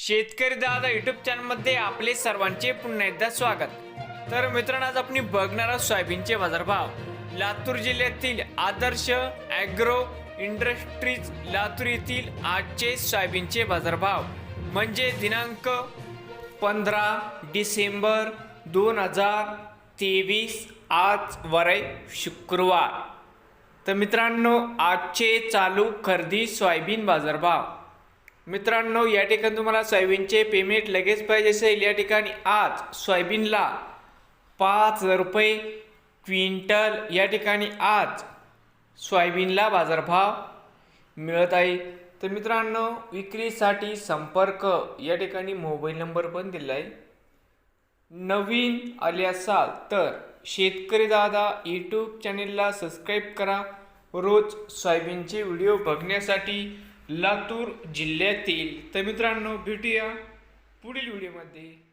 शेतकरी दादा युट्यूब चॅनलमध्ये आपले सर्वांचे पुन्हा एकदा स्वागत. तर मित्रांनो आज आपण बघणार आहोत सोयाबीनचे बाजारभाव. लातूर जिल्ह्यातील आदर्श ॲग्रो इंडस्ट्रीज लातूर येथील आजचे सोयाबीनचे बाजारभाव. म्हणजे दिनांक पंधरा डिसेंबर दोन हजार तेवीस आज वरय शुक्रवार. तर मित्रांनो आजचे चालू खरेदी सोयाबीन बाजारभाव. मित्रांनो या ठिकाणी तुम्हाला सोयाबीनचे पेमेंट लगेच पाहिजे असेल. या ठिकाणी आज सोयाबीनला पाच हजार रुपये क्विंटल या ठिकाणी आज सोयाबीनला बाजारभाव मिळत आहे. तर मित्रांनो विक्रीसाठी संपर्क या ठिकाणी मोबाईल नंबर पण दिला आहे. नवीन आले असाल तर शेतकरी दादा यूट्यूब चॅनेलला सबस्क्राईब करा. रोज सोयाबीनचे व्हिडिओ बघण्यासाठी लातूर जिल्ह्यातील. तर मित्रांनो भेटूया पुढील व्हिडिओमध्ये.